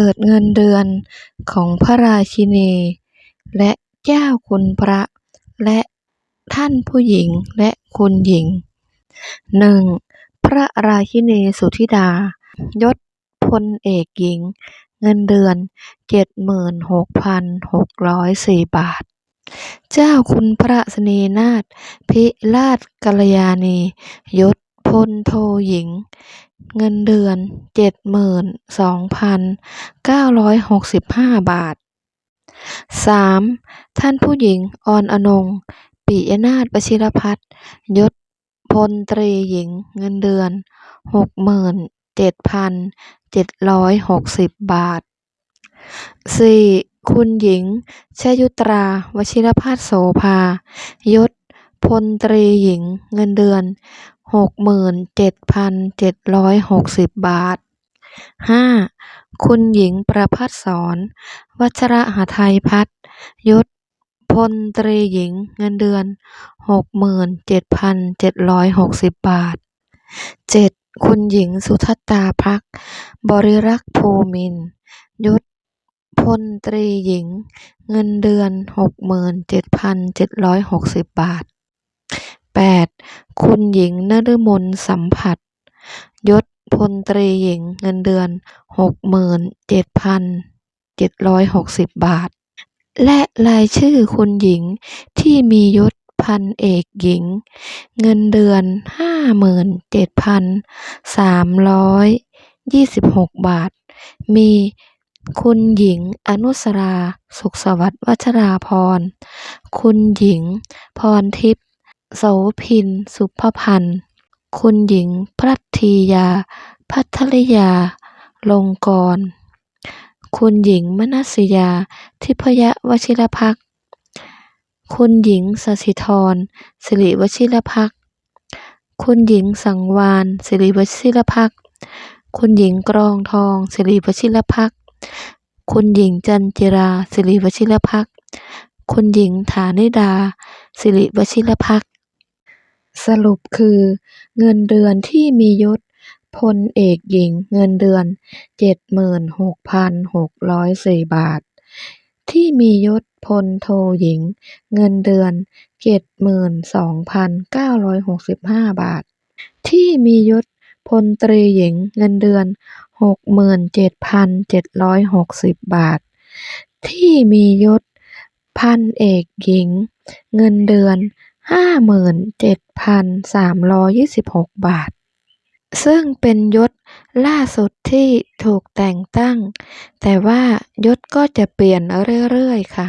ปิดเงินเดือนของพระราชินี และเจ้าคุณพระ และท่านผู้หญิงและคุณหญิงหนึ่งพระราชินีสุธิดา ยศพลเอกหญิง เงินเดือนเจ็ดหมื่นหกพันหกร้อยสี่บาท เจ้าคุณพระสนีนาถพิราชกัลยาณี ยศ พลโทหญิง เงินเดือนเจ็ดหมื่นสองพันเก้าร้อยหกสิบห้าบาทสามท่านผู้หญิงออนอนงปิยนาถวชิรพัฒน์ยศพลตรีหญิงเงินเดือนหกหมื่นเจ็ดพันเจ็ดร้อยหกสิบบาทสี่คุณหญิงชยุตราวชิรพัฒน์โสภายศ พลตรีหญิงเงินเดือนหกหมื่นเจ็ดพันเจ็ดร้อยหกสิบบาทห้าคุณหญิงประภัสสรวัชระหาไทยพัฒน์ยศพลตรีหญิงเงินเดือนหกหมื่นเจ็ดพันเจ็ดร้อยหกสิบบาทเจ็ดคุณหญิงสุทัตตาพัก บริรักษ์ภูมินยศพลตรีหญิง เงินเดือนหกหมื่นเจ็ดพันเจ็ดร้อยหกสิบบาท แปดคุณหญิงนฤมลสัมผัส ยศพลตรีหญิงเงินเดือนหกหมื่นเจ็ดพันเจ็ดร้อยหกสิบบาท และรายชื่อคุณหญิงที่มียศพันเอกหญิง เงินเดือนห้าหมื่นเจ็ดพันสามร้อยยี่สิบหกบาท มีคุณหญิงอนุสรา สุขสวัสดิ์วัชราพร คุณหญิงพรทิพย์ โสภิน สุภพันธ์ คุณหญิงพรัตทียา พัทรยา ลงกรณ์คุณหญิงมนัสยา ทิพยวชิรพัก คุณหญิงสศิธร สิริวชิรพัก คุณหญิงสังวาลสิริวชิรพัก คุณหญิงกรองทอง สิริวชิรพัก คุณหญิงจันจิรา สิริวชิรพัก คุณหญิงฐานิดา สิริวชิรพัก สรุปคือเงินเดือนที่มียศพลเอกหญิงเงินเดือนเจ็ดหมื่นหกพันหกร้อยสี่บาท ที่มียศพลโทหญิงเงินเดือนเจ็ดหมื่นสองพันเก้าร้อยหกสิบห้าบาท ที่มียศพลตรีหญิงเงินเดือนหกหมื่นเจ็ดพันเจ็ดร้อยหกสิบบาท ที่มียศพันเอกหญิง เงินเดือน ห้าหมื่นเจ็ดพันสามร้อยยี่สิบหกบาท ซึ่งเป็นยศล่าสุดที่ถูกแต่งตั้ง แต่ว่ายศก็จะเปลี่ยนเรื่อยๆค่ะ